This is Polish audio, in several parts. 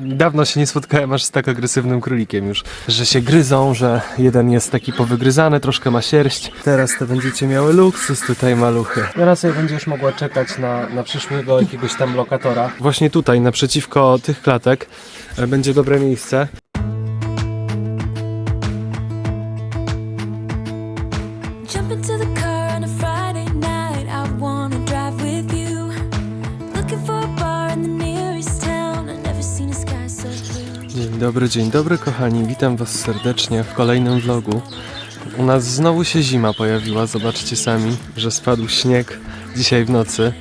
dawno się nie spotkałem aż z tak agresywnym królikiem już, że się gryzą, że jeden jest taki powygryzany, troszkę ma sierść. Teraz to będziecie miały luksus tutaj maluchy. Teraz sobie będziesz mogła czekać na, na przyszłego jakiegoś tam lokatora. Właśnie tutaj, naprzeciwko tych klatek, e, będzie dobre miejsce. Dobry, dzień dobry kochani, witam was serdecznie w kolejnym vlogu. U nas znowu się zima pojawiła, zobaczcie sami, że spadł śnieg dzisiaj w nocy.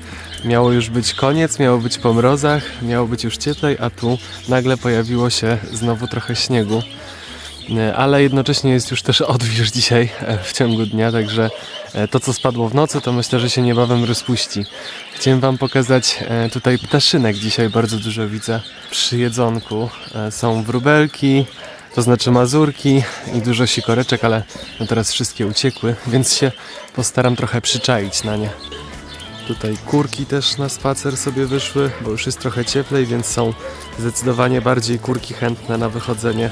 Miało już być koniec, miało być po mrozach, miało być już cieplej, a tu nagle pojawiło się znowu trochę śniegu. E, Ale jednocześnie jest już też odwilż dzisiaj e, w ciągu dnia, także e, to co spadło w nocy to myślę, że się niebawem rozpuści. Chciałem wam pokazać tutaj ptaszynek dzisiaj bardzo dużo widzę przy jedzonku. Są wróbelki, to znaczy mazurki i dużo sikoreczek, ale no teraz wszystkie uciekły, więc się postaram trochę przyczaić na nie. Tutaj kurki też na spacer sobie wyszły, bo już jest trochę cieplej, więc są zdecydowanie bardziej kurki chętne na wychodzenie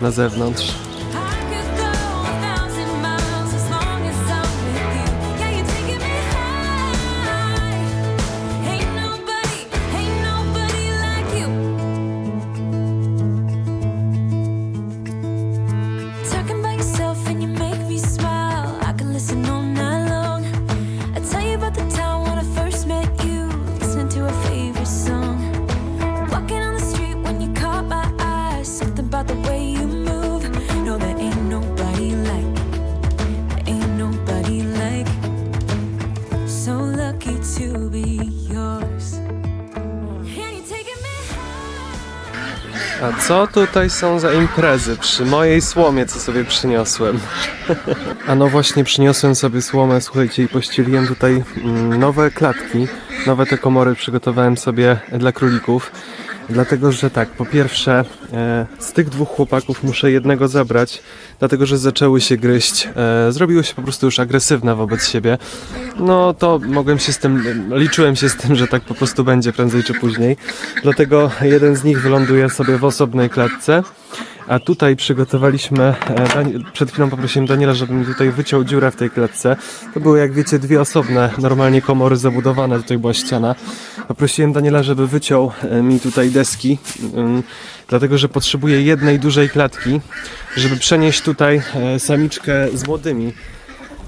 na zewnątrz. Co tutaj są za imprezy przy mojej słomie, co sobie przyniosłem? A no właśnie przyniosłem sobie słomę, słuchajcie, i pościeliłem tutaj mm, nowe klatki, nowe te komory przygotowałem sobie dla królików. Dlatego, że tak, po pierwsze, e, z tych dwóch chłopaków muszę jednego zabrać, dlatego że zaczęły się gryźć, e, zrobiły się po prostu już agresywne wobec siebie. No to mogłem się z tym, liczyłem się z tym, że tak po prostu będzie prędzej czy później. Dlatego jeden z nich wyląduje sobie w osobnej klatce. A tutaj przygotowaliśmy, e, przed chwilą poprosiłem Daniela, żeby mi tutaj wyciął dziurę w tej klatce. To były, jak wiecie, dwie osobne, normalnie komory zabudowane, tutaj była ściana. Poprosiłem Daniela, żeby wyciął e, mi tutaj deski, dlatego że potrzebuję jednej dużej klatki, żeby przenieść tutaj e, samiczkę z młodymi.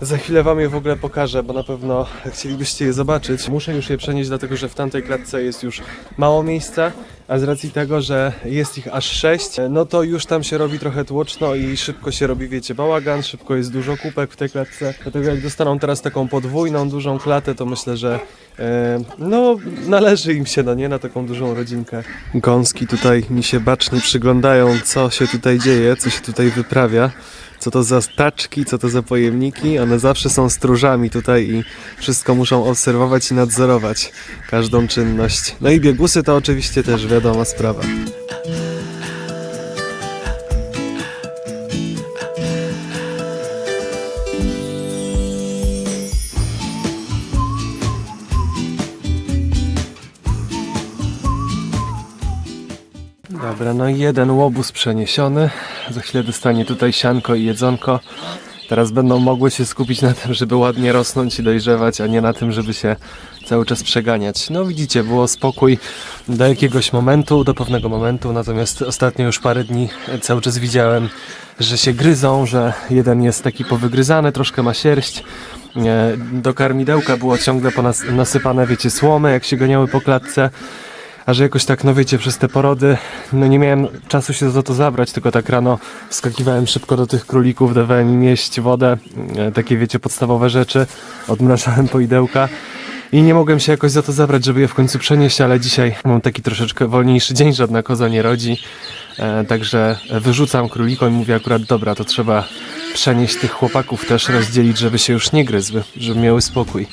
Za chwilę wam je w ogóle pokażę, bo na pewno chcielibyście je zobaczyć. Muszę już je przenieść, dlatego że w tamtej klatce jest już mało miejsca, a z racji tego, że jest ich aż sześć, no to już tam się robi trochę tłoczno i szybko się robi, wiecie, bałagan, szybko jest dużo kupek w tej klatce. Dlatego jak dostaną teraz taką podwójną, dużą klatę, to myślę, że e, no należy im się, no nie, na taką dużą rodzinkę. Gąski tutaj mi się bacznie przyglądają, co się tutaj dzieje, co się tutaj wyprawia co to za taczki, co to za pojemniki. One zawsze są stróżami tutaj i wszystko muszą obserwować i nadzorować każdą czynność. No i biegusy to oczywiście też wiadoma sprawa. Dobra, no i jeden łobuz przeniesiony. Za chwilę dostanie tutaj sianko i jedzonko. Teraz będą mogły się skupić na tym, żeby ładnie rosnąć i dojrzewać, a nie na tym, żeby się cały czas przeganiać. No widzicie, było spokój do jakiegoś momentu, do pewnego momentu, natomiast ostatnio już parę dni cały czas widziałem, że się gryzą, że jeden jest taki powygryzany, troszkę ma sierść. E, Do karmidełka było ciągle nasypane, wiecie, słomy, jak się ganiały po klatce. A że jakoś tak, no wiecie, przez te porody, no nie miałem czasu się za to zabrać, tylko tak rano wskakiwałem szybko do tych królików, dawałem im jeść wodę, e, takie wiecie, podstawowe rzeczy, odmrażałem poidełka i nie mogłem się jakoś za to zabrać, żeby je w końcu przenieść, ale dzisiaj mam taki troszeczkę wolniejszy dzień, żadna koza nie rodzi, e, także wyrzucam królikom i mówię akurat, dobra, to trzeba przenieść tych chłopaków też, rozdzielić, żeby się już nie gryzły, żeby miały spokój.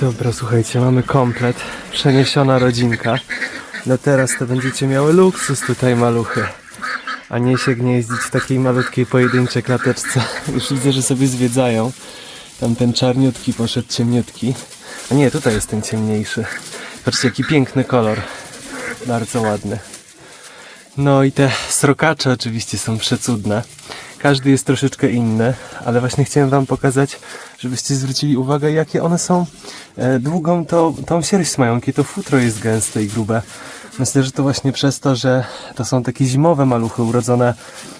Dobra, słuchajcie, mamy komplet. Przeniesiona rodzinka. No teraz to będziecie miały luksus tutaj, maluchy. A nie się gnieździć w takiej malutkiej pojedynczej klateczce. Już widzę, że sobie zwiedzają. Tam ten czarniutki poszedł ciemniutki. A nie, tutaj jest ten ciemniejszy. Patrzcie, jaki piękny kolor. Bardzo ładny. No i te srokacze oczywiście są przecudne. Każdy jest troszeczkę inny, ale właśnie chciałem wam pokazać, żebyście zwrócili uwagę, jakie one są e, długą to, tą sierść mają, jakie to futro jest gęste i grube. Myślę, że to właśnie przez to, że to są takie zimowe maluchy urodzone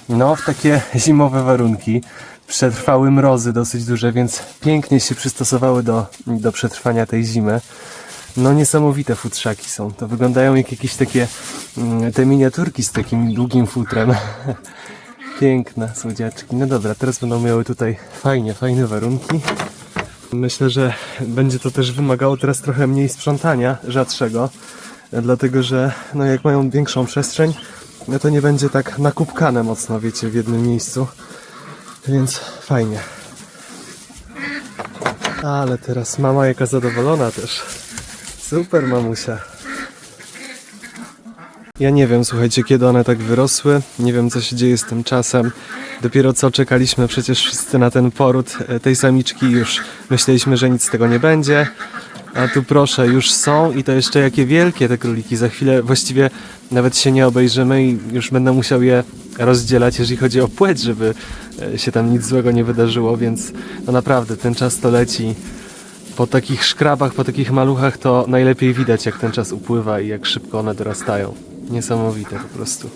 no, w takie zimowe warunki. Przetrwały mrozy dosyć duże, więc pięknie się przystosowały do, do przetrwania tej zimy. No niesamowite futrzaki są. To wyglądają jak jakieś takie mm, te miniaturki z takim długim futrem. Piękne słodziaczki. No dobra, teraz będą miały tutaj fajnie, fajne warunki. Myślę, że będzie to też wymagało teraz trochę mniej sprzątania, rzadszego, dlatego że no jak mają większą przestrzeń, no to nie będzie tak nakupkane mocno, wiecie, w jednym miejscu. Więc fajnie. Ale teraz mama jaka zadowolona też. Super mamusia. Ja nie wiem, słuchajcie, kiedy one tak wyrosły. Nie wiem, co się dzieje z tym czasem. Dopiero co czekaliśmy przecież wszyscy na ten poród e, tej samiczki. Już myśleliśmy, że nic z tego nie będzie. A tu proszę, już są i to jeszcze jakie wielkie te króliki. Za chwilę właściwie nawet się nie obejrzymy i już będę musiał je rozdzielać, jeżeli chodzi o płeć, żeby e, się tam nic złego nie wydarzyło, więc no naprawdę ten czas to leci. Po takich szkrabach, po takich maluchach to najlepiej widać jak ten czas upływa i jak szybko one dorastają. Niesamowite po prostu.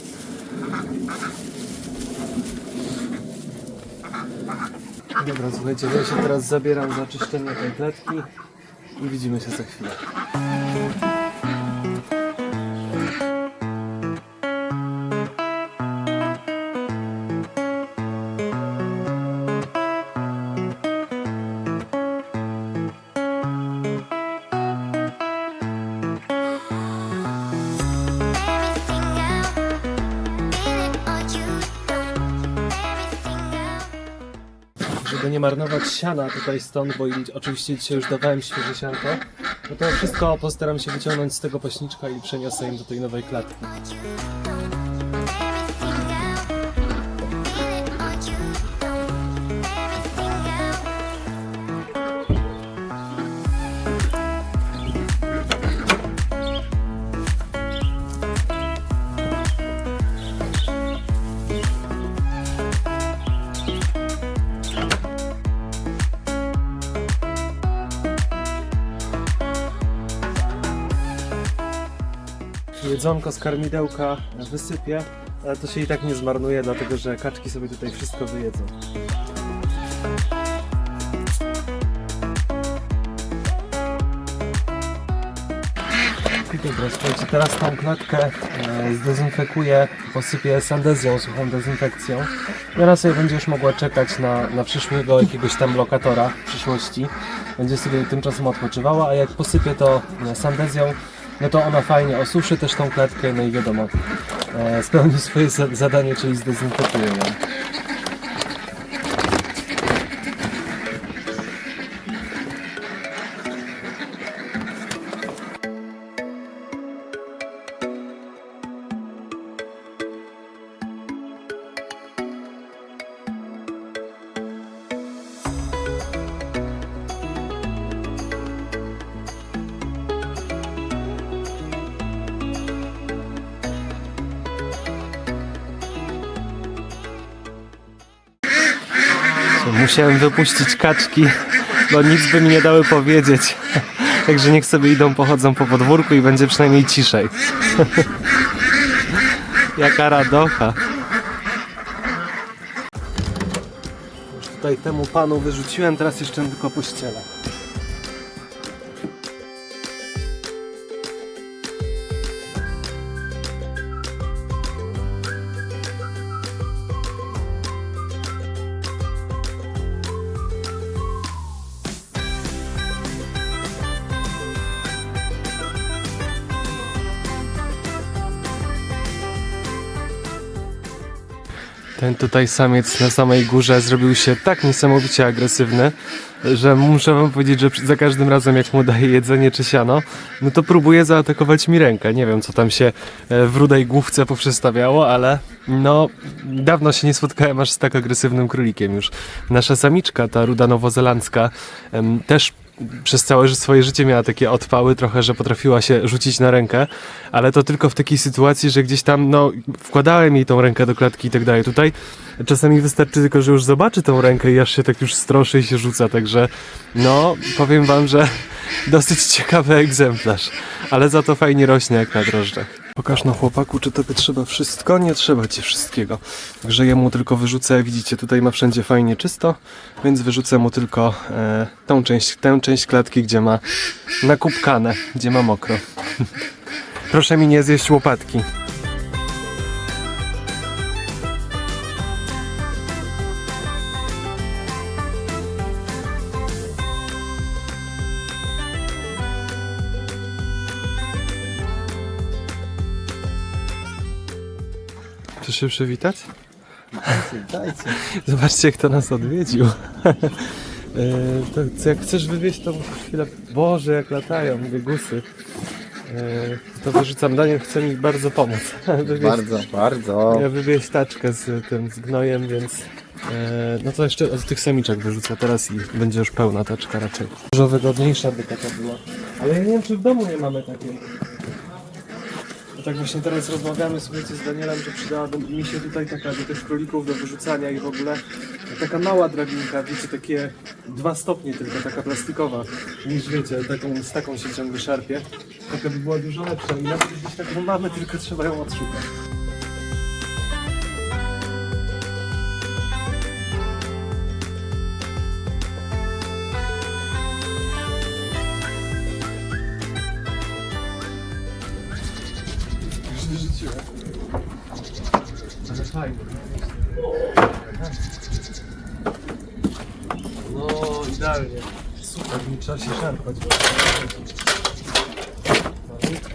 Dobra, słuchajcie, ja się teraz zabieram za czyszczenie tej klatki i widzimy się za chwilę. Żeby nie marnować siana tutaj stąd, bo oczywiście dzisiaj już dawałem świeże sianko, no to wszystko postaram się wyciągnąć z tego paśniczka i przeniosę im do tej nowej klatki. Jedzonko z karmidełka wysypię, ale to się i tak nie zmarnuje, dlatego że kaczki sobie tutaj wszystko wyjedzą. Dobra, słuchajcie, teraz tą klatkę e, zdezynfekuję, posypię sandezją, suchą dezynfekcją. I ona sobie będzie już mogła czekać na, na przyszłego jakiegoś tam lokatora w przyszłości. Będzie sobie tymczasem odpoczywała, a jak posypię to sandezją, no to ona fajnie osuszy też tą klatkę, no i wiadomo, e, spełni swoje za- zadanie, czyli zdezynfekuje ją. Musiałem wypuścić kaczki, bo nic by mi nie dały powiedzieć. Także niech sobie idą, pochodzą po podwórku i będzie przynajmniej ciszej. Jaka radocha. Już tutaj temu panu wyrzuciłem, teraz jeszcze tylko pościelę. Ten tutaj samiec na samej górze zrobił się tak niesamowicie agresywny, że muszę wam powiedzieć, że za każdym razem jak mu daję jedzenie czy siano, no to próbuje zaatakować mi rękę. Nie wiem, co tam się e, w rudej główce poprzestawiało, ale no dawno się nie spotkałem aż z tak agresywnym królikiem już. Nasza samiczka, ta ruda nowozelandzka, też przez całe swoje życie miała takie odpały trochę, że potrafiła się rzucić na rękę, ale to tylko w takiej sytuacji, że gdzieś tam, no, wkładałem jej tą rękę do klatki i tak dalej. Tutaj czasami wystarczy tylko, że już zobaczy tą rękę i aż się tak już stroszy i się rzuca, także no, powiem wam, że dosyć ciekawy egzemplarz, ale za to fajnie rośnie jak na drożdżach. Pokaż no chłopaku, czy tobie trzeba wszystko? Nie trzeba ci wszystkiego. Także ja mu tylko wyrzucę, widzicie, tutaj ma wszędzie fajnie czysto, więc wyrzucę mu tylko e, tą część, tę część klatki, gdzie ma nakupkane, gdzie ma mokro. Proszę mi nie zjeść łopatki. Chcesz się przywitać? Dajcie. Zobaczcie, kto nas odwiedził. E, to co, jak chcesz wywieźć, to chwilę. Boże, jak latają biegusy. E, To wyrzucam. Daniel chce mi bardzo pomóc. Wywieźć, Bardzo, bardzo. ja wywieźć taczkę z tym z gnojem, więc. e, No to jeszcze od tych samiczek wyrzucę teraz i będzie już pełna taczka raczej. Dużo wygodniejsza by taka była. Ale ja nie wiem, czy w domu nie mamy takiej. Tak właśnie teraz rozmawiamy słuchajcie z Danielem, że przydałaby mi się tutaj taka do tych królików do wyrzucania i w ogóle taka mała drabinka, wiecie, takie dwa stopnie tylko, taka plastikowa, niż wiecie, taką, z taką się ciągle szarpie. Taka by była dużo lepsza i nawet gdzieś taką mamy, tylko trzeba ją odszukać.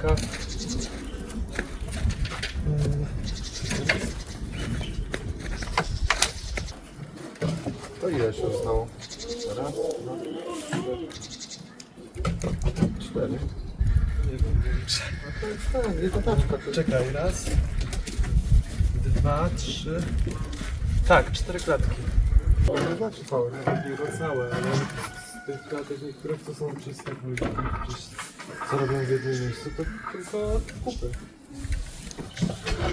Malutka. To ile się zostało? Raz, dwa, Cztery. nie wiem, nie liczę. Tak, nie to taczka. to- Czekaj, raz, dwa, trzy. Tak, cztery klatki. To nie znaczy całe. nie? Jego całe, ale z tych klatek niektórych to są czyste króliki, czyste, co robią w jednym miejscu, to tylko kupy.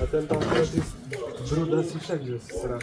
A ten tam akurat jest brudas i wszędzie jest sra.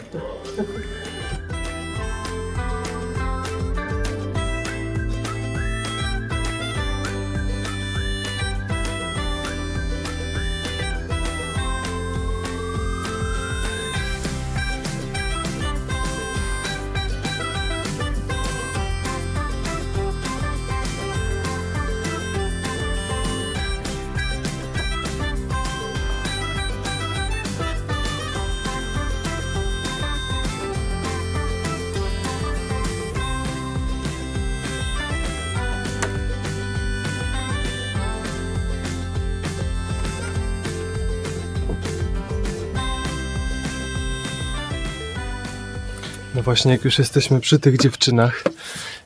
No właśnie, jak już jesteśmy przy tych dziewczynach,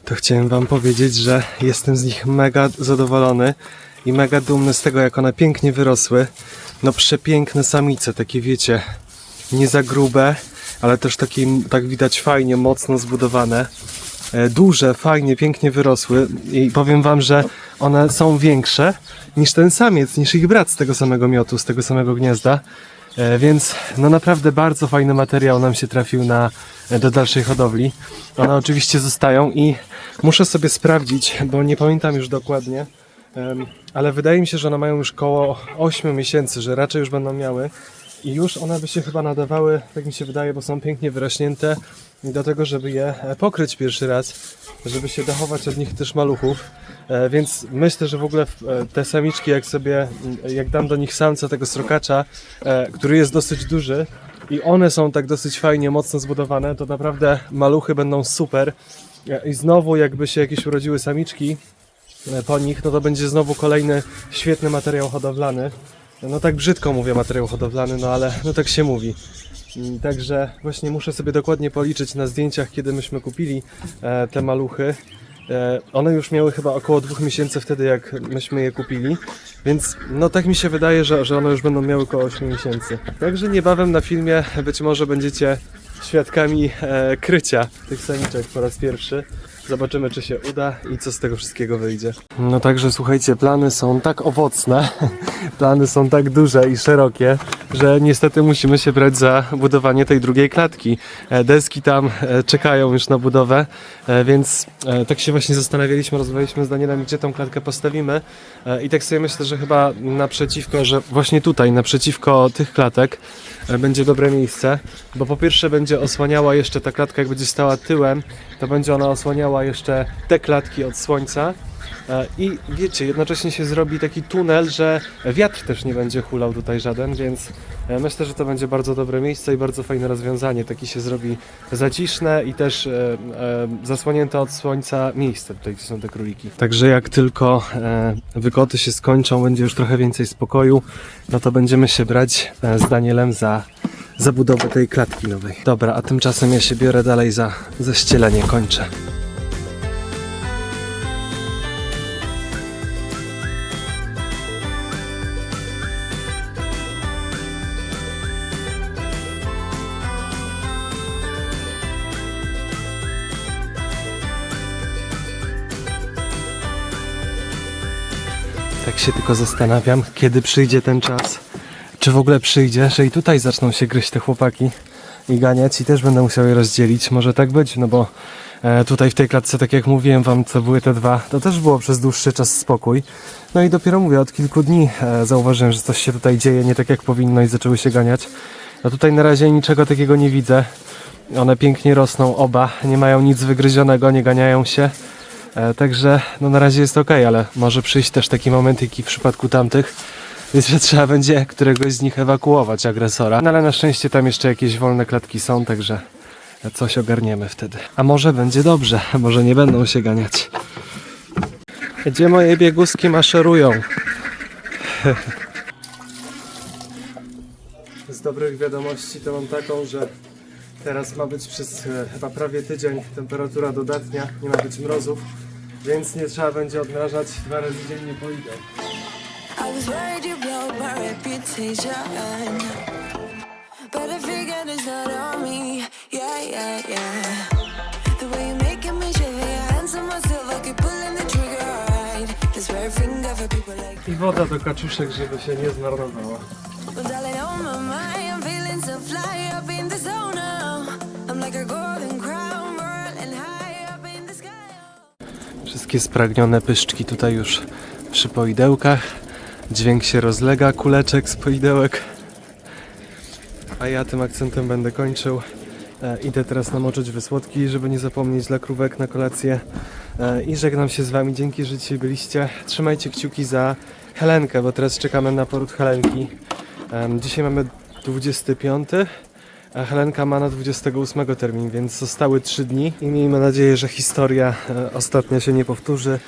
to chciałem wam powiedzieć, że jestem z nich mega zadowolony i mega dumny z tego, jak one pięknie wyrosły. No przepiękne samice, takie wiecie, nie za grube, ale też takie, tak widać fajnie, mocno zbudowane. E, Duże, fajnie, pięknie wyrosły i powiem wam, że one są większe niż ten samiec, niż ich brat z tego samego miotu, z tego samego gniazda. E, Więc no naprawdę bardzo fajny materiał nam się trafił na, e, do dalszej hodowli. One oczywiście zostają i muszę sobie sprawdzić, bo nie pamiętam już dokładnie, ale wydaje mi się, że one mają już koło 8 miesięcy, że raczej już będą miały i już one by się chyba nadawały, tak mi się wydaje, bo są pięknie wyrośnięte do tego, żeby je e, pokryć pierwszy raz, żeby się dochować od nich też maluchów. E, Więc myślę, że w ogóle e, te samiczki, jak sobie, m, jak dam do nich samca tego srokacza, e, który jest dosyć duży i one są tak dosyć fajnie, mocno zbudowane, to naprawdę maluchy będą super. I znowu jakby się jakieś urodziły samiczki po nich, no to będzie znowu kolejny świetny materiał hodowlany. No tak brzydko mówię materiał hodowlany, no ale no tak się mówi. I Także właśnie muszę sobie dokładnie policzyć na zdjęciach, kiedy myśmy kupili e, te maluchy. E, one już miały chyba około dwóch miesięcy wtedy, jak myśmy je kupili, więc no tak mi się wydaje, że, że one już będą miały około 8 miesięcy. Także niebawem na filmie być może będziecie świadkami e, krycia tych samiczek po raz pierwszy. Zobaczymy, czy się uda i co z tego wszystkiego wyjdzie. No także słuchajcie, plany są tak owocne, plany są tak duże i szerokie, że niestety musimy się brać za budowanie tej drugiej klatki. E, Deski tam e, czekają już na budowę, e, więc tak się właśnie zastanawialiśmy, rozmawialiśmy z Danielem, gdzie tą klatkę postawimy i tak sobie myślę, że chyba naprzeciwko, że właśnie tutaj, naprzeciwko tych klatek będzie dobre miejsce, bo po pierwsze będzie osłaniała jeszcze ta klatka, jak będzie stała tyłem, to będzie ona osłaniała jeszcze te klatki od słońca. E, I wiecie, jednocześnie się zrobi taki tunel, że wiatr też nie będzie hulał tutaj żaden, więc e, myślę, że to będzie bardzo dobre miejsce i bardzo fajne rozwiązanie. Taki się zrobi zaciszne i też e, zasłonięte od słońca miejsce tutaj, gdzie są te króliki. Także jak tylko wykoty się skończą, będzie już trochę więcej spokoju, no to będziemy się brać z Danielem za zabudowę tej klatki nowej. Dobra, a tymczasem ja się biorę dalej za zaścielenie, kończę. Tak się tylko zastanawiam, kiedy przyjdzie ten czas. Czy w ogóle przyjdzie, że i tutaj zaczną się gryźć te chłopaki i ganiać i też będę musiał je rozdzielić. Może tak być, no bo e, tutaj w tej klatce, tak jak mówiłem wam, co były te dwa, to też było przez dłuższy czas spokój. No i dopiero mówię, od kilku dni e, zauważyłem, że coś się tutaj dzieje nie tak jak powinno i zaczęły się ganiać. No tutaj na razie niczego takiego nie widzę. One pięknie rosną, oba, nie mają nic wygryzionego, nie ganiają się. E, Także no na razie jest ok, ale może przyjść też taki moment, jak i w przypadku tamtych, więc że trzeba będzie któregoś z nich ewakuować agresora. No ale na szczęście tam jeszcze jakieś wolne klatki są, także coś ogarniemy wtedy. A może będzie dobrze, może nie będą się ganiać. Gdzie moje bieguski maszerują? Z dobrych wiadomości to mam taką, że teraz ma być przez e, chyba prawie tydzień temperatura dodatnia, nie ma być mrozów, więc nie trzeba będzie odmrażać dwa razy dziennie po idę. I was worried you blow my reputation. But Wszystkie spragnione pyszczki tutaj już przy poidełkach. Dźwięk się rozlega, kuleczek z poidełek. A ja tym akcentem będę kończył. E, idę teraz namoczyć wysłodki, żeby nie zapomnieć dla krówek na kolację. E, I żegnam się z Wami. Dzięki, że dzisiaj byliście. Trzymajcie kciuki za Helenkę, bo teraz czekamy na poród Helenki. Em, dzisiaj mamy 25, a Helenka ma na 28 termin, więc zostały 3 dni i miejmy nadzieję, że historia e, ostatnia się nie powtórzy,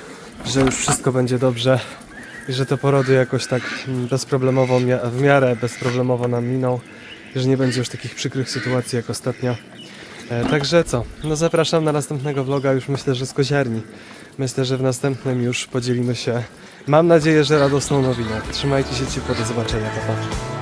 że już wszystko będzie dobrze i że te porody jakoś tak mm, bezproblemowo, w miarę bezproblemowo nam miną, że nie będzie już takich przykrych sytuacji jak ostatnio. E, Także co, no zapraszam na następnego vloga, już myślę, że z koziarni. Myślę, że w następnym już podzielimy się, mam nadzieję, że radosną nowiną. Trzymajcie się ciepło, do zobaczenia, pa, pa.